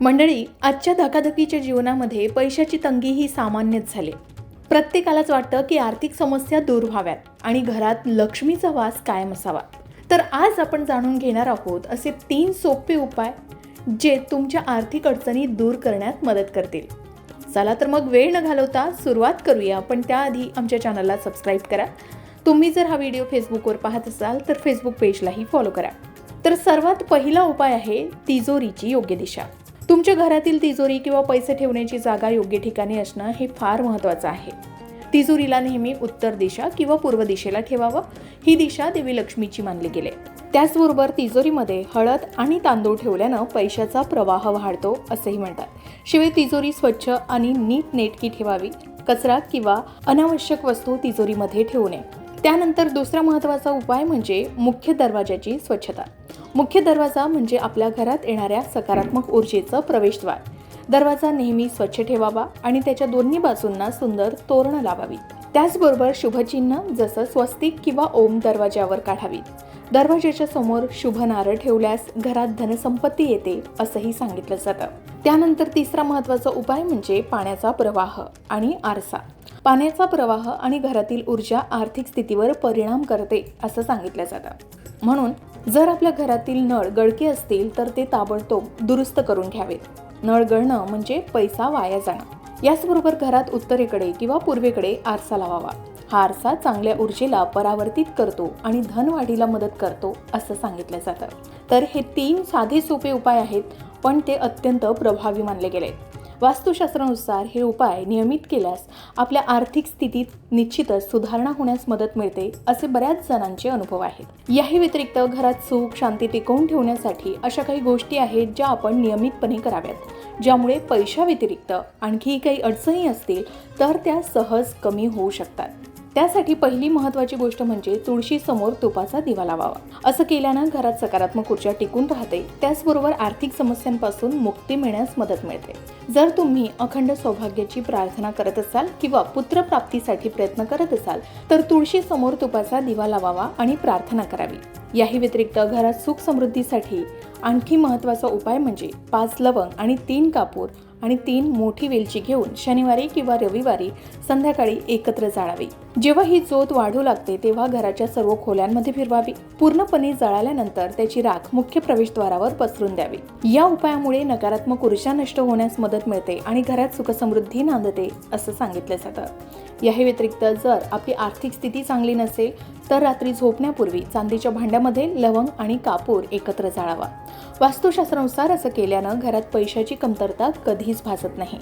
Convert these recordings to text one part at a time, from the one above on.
मंडळी आजच्या धकाधकीच्या जीवनामध्ये पैशाची तंगी ही सामान्यच झाली. प्रत्येकालाच वाटतं की आर्थिक समस्या दूर व्हाव्यात आणि घरात लक्ष्मीचा वास कायम असावा. तर आज आपण जाणून घेणार आहोत असे तीन सोपे उपाय जे तुमच्या आर्थिक अडचणी दूर करण्यात मदत करतील. चला तर मग वेळ न घालवता सुरुवात करूया. पण त्याआधी आमच्या चॅनलला सबस्क्राईब करा. तुम्ही जर हा व्हिडिओ फेसबुकवर पाहत असाल तर फेसबुक पेजलाही फॉलो करा. तर सर्वात पहिला उपाय आहे तिजोरीची योग्य दिशा. तुमच्या घरातील तिजोरी किंवा पैसे ठेवण्याची जागा योग्य ठिकाणी असणं हे फार महत्त्वाचं आहे. तिजोरीला नेहमी उत्तर दिशा किंवा पूर्व दिशेला ठेवावं ही दिशा देवी लक्ष्मीची मानली गेली. त्याचबरोबर तिजोरीमध्ये हळद आणि तांदूळ ठेवल्यानं पैशाचा प्रवाह वाढतो असेही म्हणतात. शिवाय तिजोरी स्वच्छ आणि नीट नेटकी ठेवावी कचरा किंवा अनावश्यक वस्तू तिजोरीमध्ये ठेवू नये. त्यानंतर दुसरा महत्त्वाचा उपाय म्हणजे मुख्य दरवाजाची स्वच्छता. मुख्य दरवाजा म्हणजे आपल्या घरात येणाऱ्या सकारात्मक ऊर्जेचं प्रवेशद्वार. दरवाजा नेहमी स्वच्छ ठेवावा आणि त्याच्या दोन्ही बाजूंना सुंदर तोरणं लावावी. त्याचबरोबर शुभचिन्ह जसं स्वस्तिक किंवा ओम दरवाज्यावर काढावी दरवाजाच्या समोर शुभ नारळ ठेवल्यास घरात धनसंपत्ती येते असंही सांगितलं जातं. त्यानंतर तिसरा महत्त्वाचा उपाय म्हणजे पाण्याचा प्रवाह आणि आरसा. पाण्याचा प्रवाह आणि घरातील ऊर्जा आर्थिक स्थितीवर परिणाम करते असं सांगितलं जातं. म्हणून जर आपल्या घरातील नळ गळके असतील तर ते ताबडतोब दुरुस्त करून घ्यावेत. नळ गळणं म्हणजे पैसा वाया जाणं. याचबरोबर घरात उत्तरेकडे किंवा पूर्वेकडे आरसा लावावा. हा आरसा चांगल्या ऊर्जेला परावर्तित करतो आणि धनवाढीला मदत करतो असं सांगितलं जातं. तर हे तीन साधे सोपे उपाय आहेत पण ते अत्यंत प्रभावी मानले गेले वास्तुशास्त्रानुसार हे उपाय नियमित केल्यास आपल्या आर्थिक स्थितीत निश्चितच सुधारणा होण्यास मदत मिळते असे बऱ्याच जणांचे अनुभव आहेत. याही व्यतिरिक्त घरात सुख शांती टिकवून ठेवण्यासाठी अशा काही गोष्टी आहेत ज्या आपण नियमितपणे कराव्यात ज्यामुळे पैशाव्यतिरिक्त आणखी काही अडचणी असतील तर त्या सहज कमी होऊ शकतात. त्यासाठी पहिली महत्त्वाची गोष्ट म्हणजे तुळशी समोर तुपाचा दिवा लावावा. असं केल्यानं घरात सकारात्मक ऊर्जा टिकून राहते. त्याचबरोबर आर्थिक समस्यांपासून मुक्ती मिळण्यास मदत मिळते. जर तुम्ही अखंड सौभाग्याची प्रार्थना करत असाल किंवा पुत्रप्राप्तीसाठी प्रयत्न करत असाल तर तुळशी समोर तुपाचा दिवा लावावा आणि प्रार्थना करावी. याही व्यतिरिक्त घरात सुख समृद्धीसाठी आणखी महत्त्वाचा उपाय म्हणजे पाच लवंग आणि तीन कापूर आणि तीन मोठी वेलची घेऊन शनिवारी किंवा रविवारी संध्याकाळी एकत्र जाळावी. जेव्हा ही जोत वाढू लागते तेव्हा घराच्या सर्व खोल्यांमध्ये फिरवावी. पूर्णपणे जळाल्यानंतर त्याची राख मुख्य प्रवेशद्वारावर पसरून द्यावी. या उपायामुळे नकारात्मक ऊर्जा नष्ट होण्यास मदत मिळते आणि घरात सुखसमृद्धी नांदते असं सांगितलं जातं. याही व्यतिरिक्त जर आपली आर्थिक स्थिती चांगली नसेल तर रात्री झोपण्यापूर्वी चांदीच्या भांड्यामध्ये लवंग आणि कापूर एकत्र जाळावा. वास्तुशास्त्रानुसार असं केल्यानं घरात पैशाची कमतरता कधीच भासत नाही.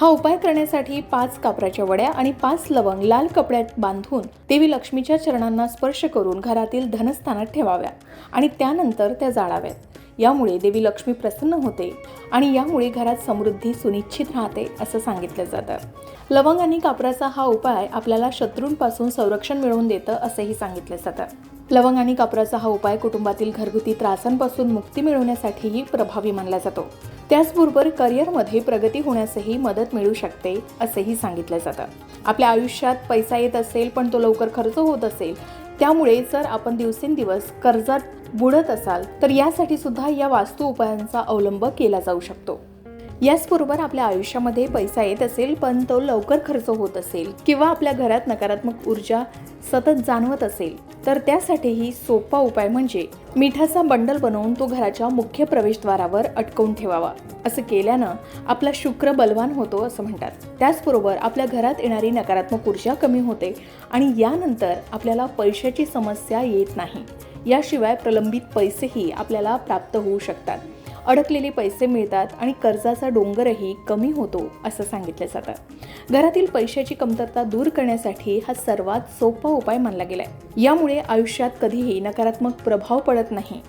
हा उपाय करण्यासाठी पाच कापराच्या वड्या आणि पाच लवंग लाल कपड्यात बांधून देवी लक्ष्मीच्या चरणांना स्पर्श करून घरातील धनस्थानात ठेवाव्या आणि त्यानंतर त्या जाळाव्यात. यामुळे देवी लक्ष्मी प्रसन्न होते आणि यामुळे घरात समृद्धी सुनिश्चित राहते असं सांगितलं जातं. लवंग आणि कापराचा हा उपाय आपल्याला शत्रूंपासून संरक्षण मिळवून देतं असंही सांगितलं जातं. लवंग आणि कापराचा हा उपाय कुटुंबातील घरगुती त्रासांपासून मुक्ती मिळवण्यासाठीही प्रभावी मानला जातो. त्याचबरोबर करिअरमध्ये प्रगती होण्यासही मदत मिळू शकते असेही सांगितलं जातं. आपल्या आयुष्यात पैसा येत असेल पण तो लवकर खर्च होत असेल त्यामुळे जर आपण दिवसेंदिवस कर्जात बुडत असाल तर यासाठी सुद्धा या वास्तू उपायांचा अवलंब केला जाऊ शकतो. याचबरोबर आपल्या आयुष्यामध्ये पैसा येत असेल पण तो लवकर खर्च होत असेल किंवा आपल्या घरात नकारात्मक ऊर्जा सतत जाणवत असेल तर त्यासाठीही सोपा उपाय म्हणजे मिठाचा बंडल बनवून तो घराच्या मुख्य प्रवेशद्वारावर अटकवून ठेवावा. असं केल्यानं आपला शुक्र बलवान होतो असं म्हणतात. त्याचबरोबर आपल्या घरात येणारी नकारात्मक ऊर्जा कमी होते आणि यानंतर आपल्याला पैशाची समस्या येत नाही. याशिवाय प्रलंबित पैसेही आपल्याला प्राप्त होऊ शकतात. अडकलेले पैसे मिळतात आणि कर्जाचा डोंगरही कमी होतो असं सांगितलं जातं. घरातील पैशाची कमतरता दूर करण्यासाठी हा सर्वात सोपा उपाय मानला गेलाय. यामुळे आयुष्यात कधीही नकारात्मक प्रभाव पडत नाही.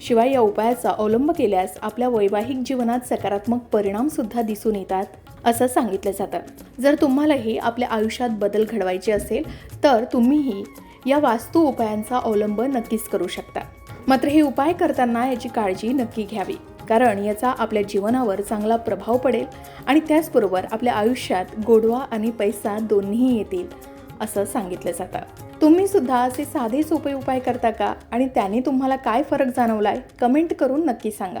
शिवाय या उपायाचा अवलंब केल्यास आपल्या वैवाहिक जीवनात सकारात्मक परिणाम सुद्धा दिसून येतात असं सांगितलं जातं. जर तुम्हालाही आपल्या आयुष्यात बदल घडवायचे असेल तर तुम्हीही या वास्तू उपायांचा अवलंब नक्कीच करू शकता. मात्र हे उपाय करताना याची काळजी नक्की घ्यावी. कारण याचा आपल्या जीवनावर चांगला प्रभाव पडेल आणि त्याचबरोबर आपल्या आयुष्यात गोडवा आणि पैसा दोन्हीही येतील असं सांगितलं जातं. तुम्ही सुद्धा असे साधे सोपे उपाय करता का? आणि त्याने तुम्हाला काय फरक जाणवलाय? कमेंट करून नक्की सांगा.